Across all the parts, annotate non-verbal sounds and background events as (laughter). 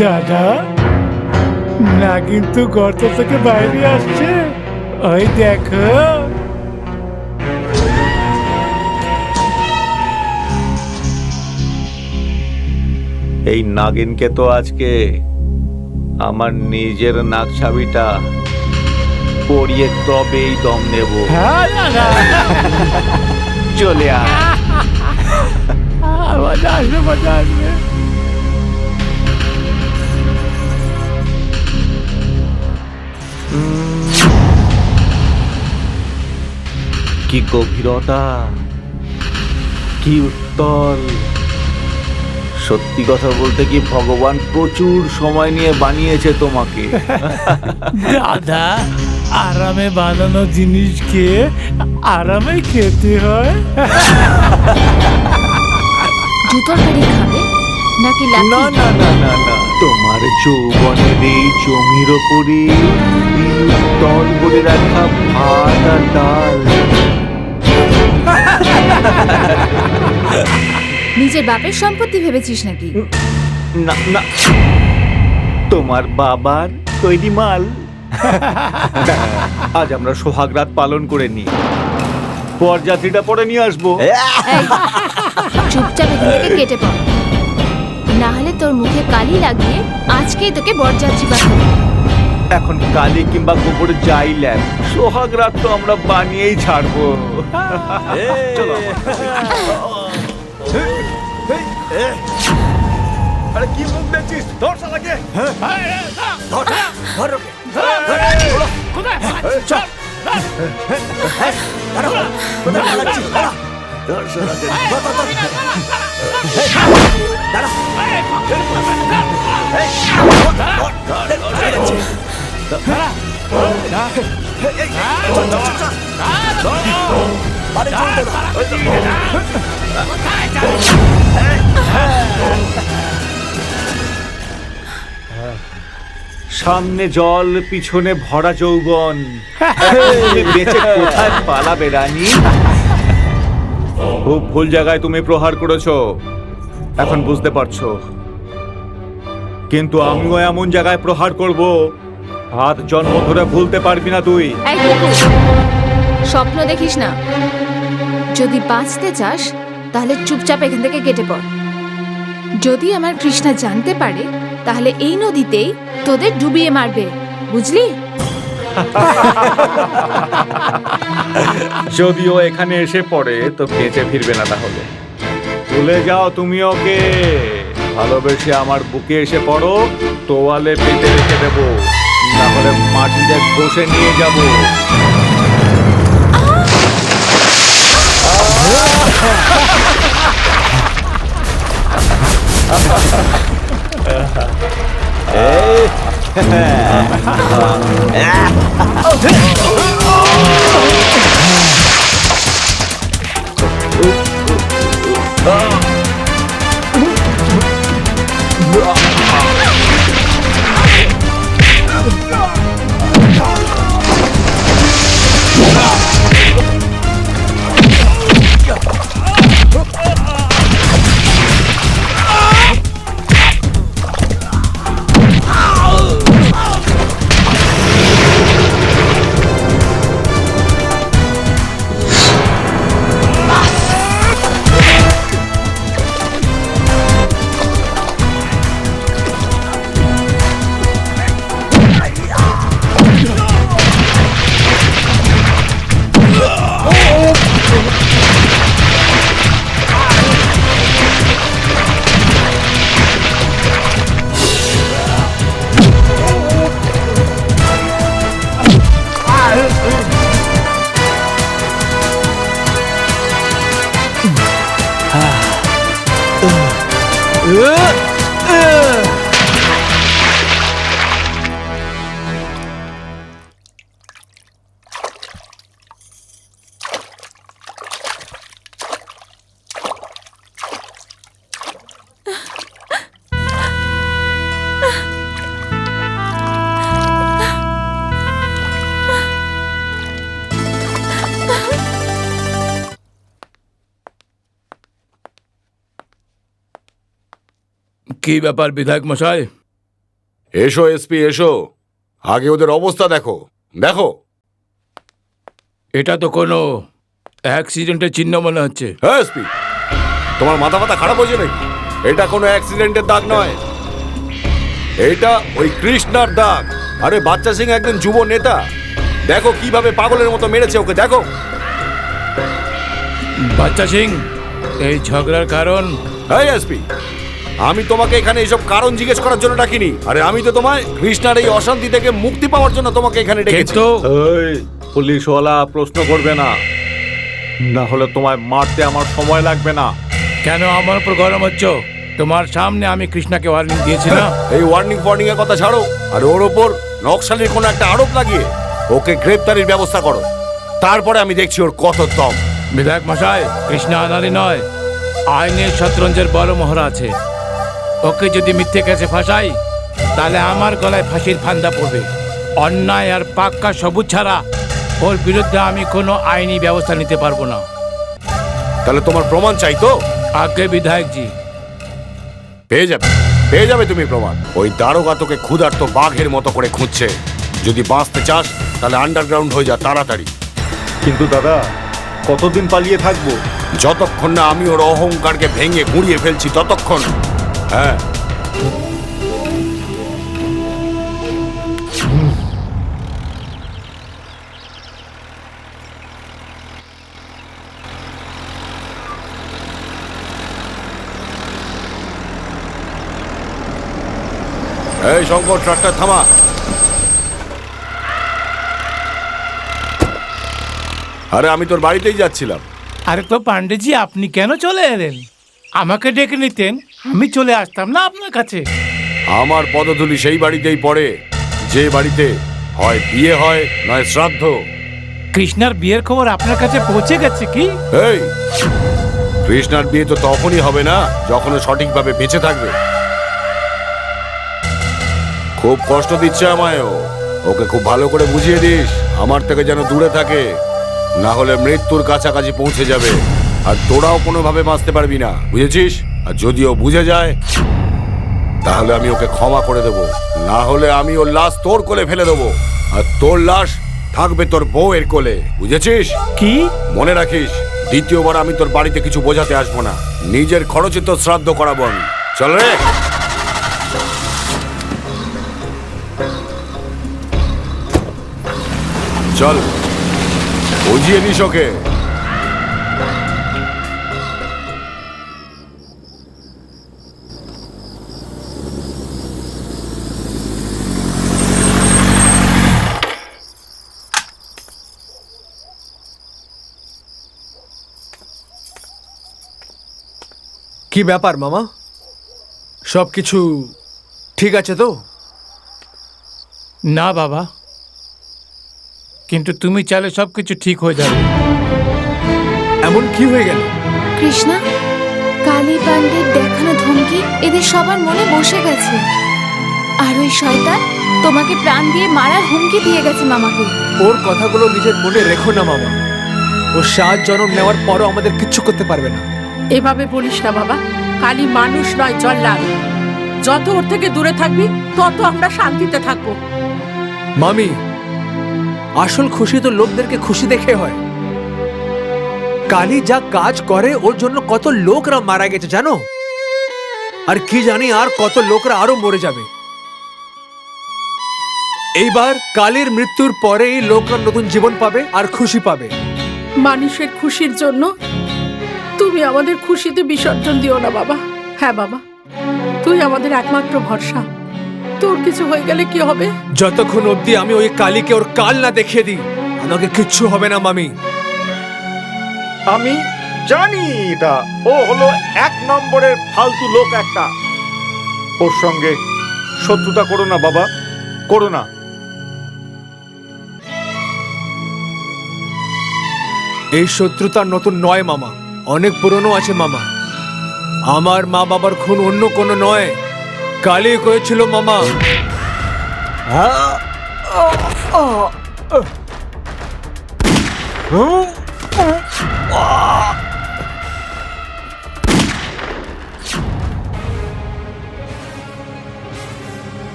দাদা না কিন্তু গর্ত থেকে বাইরে আসছে। ওই দেখো। এই নাগিনকে তো আজকে আমার নিজের নাক ছাবিটা পরিয়ে তবেই দম নেব। হ্যাঁ চলে আয়। মজা আসবে মজা আসবে কি গভীরতা কি উত্তল। সত্যি কথা বলতে কি ভগবান প্রচুর সময় নিয়ে বানিয়েছে তোমাকে। দাদা আরামে বানানো জিনিস খেয়ে আরামে খেতে হয়। জুতোর বাড়ি খাবে নাকি না লাঠি না না না না। তোমার যৌবনের এই জমির ওপরে এই উত্তল করে রাখা ভাত আর ডাল। নিজের বাপের সম্পত্তি ভেবেছিস নাকি? না না। তোমার বাবার তৈরি মাল। (laughs) আজ আমরা সোহাগ রাত পালন করে নি পরযাত্রীটা পরে নিয়ে আসব। চুপচাপ এখান থেকে কেটে পড়। না হলে তোর মুখে কালি লাগিয়ে আজকেই তোকে বরযাত্রী পাঠাবো এখন কালি কিংবা গোবর যাই ল্যাব সোহাগ রাত তো আমরা বানিয়েই ছাড়বো। চলো। আরে কি মুখ দেখছিস? ধর শালাকে। দাঁড়া সামনে জল পিছনে ভরা যৌবন। তুমি (laughs) বেঁচে কোথায় পালাবে রানী? খুব ভুল জায়গায় তুমি প্রহার করেছ। এখন বুঝতে পারছ। কিন্তু আমিও এমন জায়গায় প্রহার করব হাত জন্ম ধরে ভুলতে পারবি না তুই। স্বপ্ন দেখিস না। যদি বাঁচতে চাস তাহলে চুপচাপ এখান থেকে কেটে পড়। যদি আমার কৃষ্ণা জানতে পারে তাহলে এই নদীতেই তোদের ডুবিয়ে মারবে বুঝলি? যদিও এখানে এসে পড়ে তো বেঁচে ফিরবে না তাহলে। তুলে যাও তুমি ওকে। ভালোবেসে আমার বুকে এসে পড়ো তোয়ালে পেটে রেখে দেবো। তাহলে মাটিতে বসে নিয়ে যাব। Ha ha ha! 哎，嘿嘿，哈哈，啊，奥特。কি ব্যাপার বিধায়ক মশাই? এসো এসপি এসো। আগে ওদের অবস্থা দেখো। দেখো। এটা তো কোনো অ্যাক্সিডেন্টের চিহ্ন মনে হচ্ছে। হ্যাঁ এসপি তোমার মাথা মাথা খারাপ হয়েছে নাকি? এটা কোনো অ্যাক্সিডেন্টের দাগ নয়। এটা ওই কৃষ্ণার দাগ। আরে বাচ্চা সিং একজন যুব নেতা। দেখো কীভাবে পাগলের মতো মেরেছে ওকে দেখো। বাচ্চা সিং এই ঝগড়ার কারণ? হ্যাঁ এসপি আমি তোমাকে এখানে এসব কারণ জিজ্ঞেস করার জন্য ডাকিনি। আরে আমি তো তোমায় কৃষ্ণার এই অশান্তি থেকে মুক্তি পাওয়ার জন্য তোমাকে এখানে ডেকেছি। কিন্তু এই পুলিশওয়ালা প্রশ্ন করবে না। না হলে তোমায় মারতে আমার সময় লাগবে না। কেন আমার উপর গরম হচ্ছ? তোমার সামনে আমি কৃষ্ণাকে ওয়ার্নিং দিয়েছি না? (laughs) এই ওয়ার্নিং ফর্নিং এর কথা ছাড়ো। আর ওর ওপর নকশালির কোনো একটা আরোপ লাগিয়ে ওকে গ্রেপ্তারির ব্যবস্থা করো। তারপরে আমি দেখছি ওর কত দম। বিধায়ক মশাই কৃষ্ণা আনারি নয় আইনের শতরঞ্জের বড় মহড়া আছে। ওকে যদি মিথ্যে কেসে ফাঁসাই তাহলে আমার গলায় ফাঁসির ফান্দা পড়বে। অন্যায় আর পাক্কা সবুজ ছাড়া ওর বিরুদ্ধে আমি কোনো আইনি ব্যবস্থা নিতে পারব না। তাহলে তোমার প্রমাণ চাই তো? আগে বিধায়কজি পেয়ে যাবে। পেয়ে যাবে তুমি প্রমাণ। ওই দারোগা তোকে ক্ষুধার্ত বাঘের মতো করে খুঁজছে। যদি বাঁচতে চাস তাহলে আন্ডারগ্রাউন্ড হয়ে যা তাড়াতাড়ি। কিন্তু দাদা কতদিন পালিয়ে থাকব? যতক্ষণ না আমি ওর অহংকারকে ভেঙে গুঁড়িয়ে ফেলছি ততক্ষণ। হ্যাঁ। এই শঙ্কর ট্রাক্টর থামা। আরে, আমি তোর বাড়িতেই যাচ্ছিলাম। আরে তো পান্ডেজি আপনি কেন চলে এলেন? আমাকে ডেকে নিতেন। আমি চলে আসতাম না আপনার কাছে? আমার পদধূলি সেই বাড়িতেই পড়ে যে বাড়িতে হয় বিয়ে হয় নয় শ্রাদ্ধ। কৃষ্ণার বিয়ের খবর আপনার কাছে পৌঁছে গেছে কি? এই কৃষ্ণার বিয়ে তো তখনই হবে না যখন ও সঠিকভাবে বেঁচে থাকবে। খুব কষ্ট দিচ্ছে আমায়। ওকে খুব ভালো করে বুঝিয়ে দিস আমার থেকে যেন দূরে থাকে না হলে মৃত্যুর কাছাকাছি পৌঁছে যাবে। আর তোরাও কোনোভাবে বাঁচতে পারবি না বুঝেছিস? আর যদিও বুঝে যায় তাহলে আমি ওকে ক্ষমা করে দেব। না হলে আমি ওর লাশ তোর কোলে ফেলে দেবো। আর তোর লাশ থাকবে তোর বউয়ের কোলে বুঝেছিস? কি? মনে রাখিস দ্বিতীয়বার আমি তোর বাড়িতে কিছু বোঝাতে আসব না। নিজের খরচে তোর শ্রাদ্ধ করাবো আমি। চল রে! চল বুঝিয়ে নিস ওকে। কি ব্যাপার মামা? সব কিছু ঠিক আছে তো? না বাবা। কিন্তু তুমি চাইলে সব কিছু ঠিক হয়ে যাবে। এমন কি হয়ে গেল? কৃষ্ণা কালী পান্ডের দেখানো ধমকি এদের সবার মনে বসে গেছে। আর ওই শয়তান তোমাকে প্রাণ দিয়ে মারার হুমকি দিয়ে গেছে মামাকে। ওর কথাগুলো নিজের মনে রেখো না মামা। ও সাত জন্ম নেওয়ার পরও আমাদের কিচ্ছু করতে পারবে না। এভাবে বলিস না বাবা। কালী মানুষ নয় জল্লাদ। যত ওর থেকে দূরে থাকবি তত আমরা শান্তিতে থাকব। মামি আসল খুশি তো লোকদেরকে খুশি দেখে হয়। কালী যা কাজ করে ওর জন্য কত লোকরা মারা গেছে জানো? আর কি জানি আর কত লোকরা আরও মরে যাবে। এইবার কালীর মৃত্যুর পরেই লোকরা নতুন জীবন পাবে আর খুশি পাবে। মানুষের খুশির জন্য তুমি আমাদের খুশিতে বিসর্জন দিও না বাবা। হ্যাঁ বাবা। তুই আমাদের একমাত্র ভরসা। তোর কিছু হয়ে গেলে কি হবে? যতক্ষণ অবধি আমি ওই কালীকে ওর কাল না দেখিয়ে দিই আমাকে কিচ্ছু হবে না মামি। আমি জানি এটা। ও হলো এক নম্বরের ফালতু লোক একটা। ওর সঙ্গে শত্রুতা করো না বাবা। করো না। এই শত্রুতা নতুন নয় মামা। অনেক পুরনো আছে মামা। আমার মা বাবার খুন অন্য কোনো নয়। কালি করেছিল মামা।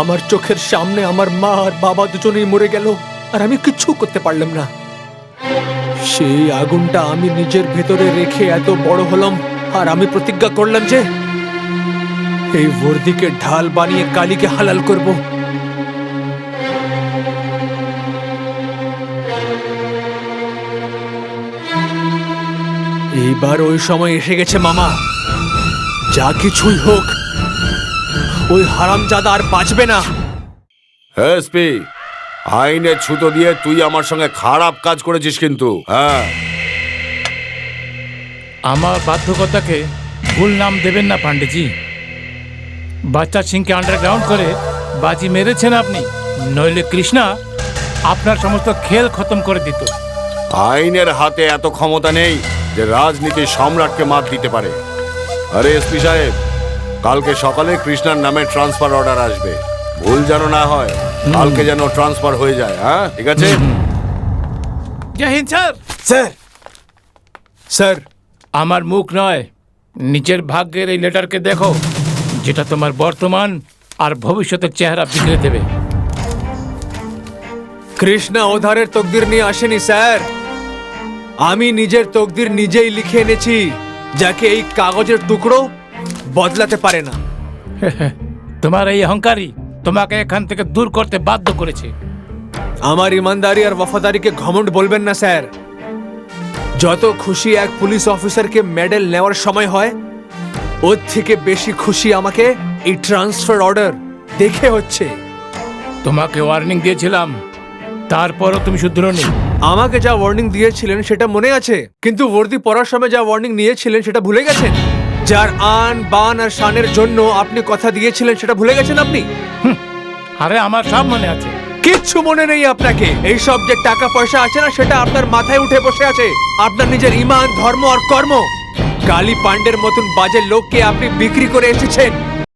আমার চোখের সামনে আমার মা আর বাবা দুজনেই মরে গেল, আর আমি কিচ্ছু করতে পারলাম না। সেই আগুনটা আমি নিজের ভেতরে রেখে এত বড় হলাম, আর আমি প্রতিজ্ঞা করলাম যে এই বর্দিকে ঢাল বানিয়ে কালীকে হালাল করব। এইবার ওই সময় এসে গেছে মামা। যা কিছুই হোক ওই হারামজাদা আর বাঁচবে না। এসপি আইনের ছুতো দিয়ে তুই আমার সঙ্গে খারাপ কাজ করেছিস কিন্তু হ্যাঁ। আমার বাধ্যকতাকে ভুল নাম দেবেন না পান্ডেজি। বাচ্চা সিংকে আন্ডারগ্রাউন্ড করে বাজি মেরেছেন আপনি নইলে কৃষ্ণা আপনার সমস্ত খেল খতম করে দিত। আইনের হাতে এত ক্ষমতা নেই যে রাজনীতির সম্রাটকে মাত দিতে পারে। আরে এসপি সাহেব কালকে সকালে কৃষ্ণার নামে ট্রান্সফার অর্ডার আসবে। ভুল যেন না হয় কালকে যেন ট্রান্সফার হয়ে যায় হ্যাঁ? ঠিক আছে? জয় হিন্দ স্যার। স্যার। স্যার আমার মুখ নয় নিজের ভাগ্যের এই লেটারকে দেখো যেটা তোমার বর্তমান আর ভবিষ্যতের চেহারা বিগড়ে দেবে। কৃষ্ণা ওধারের তকদির নিয়ে আসেনি স্যার। আমি নিজের তকদির নিজেই লিখে এনেছি যাকে এই কাগজের টুকরো বদলাতে পারে না। তোমার এই অহংকারী তোমাকে এখান থেকে দূর করতে বাধ্য করেছে। আমার ইমানদারি আর ওয়াফাদারিকে ঘমন্ড বলবেন না স্যার। যত খুশি এক পুলিশ অফিসারকে মেডেল নেওয়ার সময় হয় ওর থেকে বেশি খুশি আমাকে এই ট্রান্সফার অর্ডার দেখে হচ্ছে। তোমাকে ওয়ার্নিং দিয়েছিলাম তারপরও তুমি শুধরোনি আমাকে যা ওয়ার্নিং দিয়েছিলেন সেটা মনে আছে? কিন্তু বর্দি পড়ার সময় যা ওয়ার্নিং নিয়েছিলেন সেটা ভুলে গেছেন? যার আন বান আর শানের জন্য আপনি কথা দিয়েছিলেন সেটা ভুলে গেছেন আপনি? আরে আমার সব মনে আছে। কিচ্ছু মনে নেই আপনাকে। এই সব যে টাকা পয়সা আছে না সেটা আপনার মাথায় উঠে বসে আছে। আপনার নিজের ইমান ধর্ম আর কর্ম। কালী পাণ্ডের মতন বাজে লোককে আপনি বিক্রি করে এসেছেন।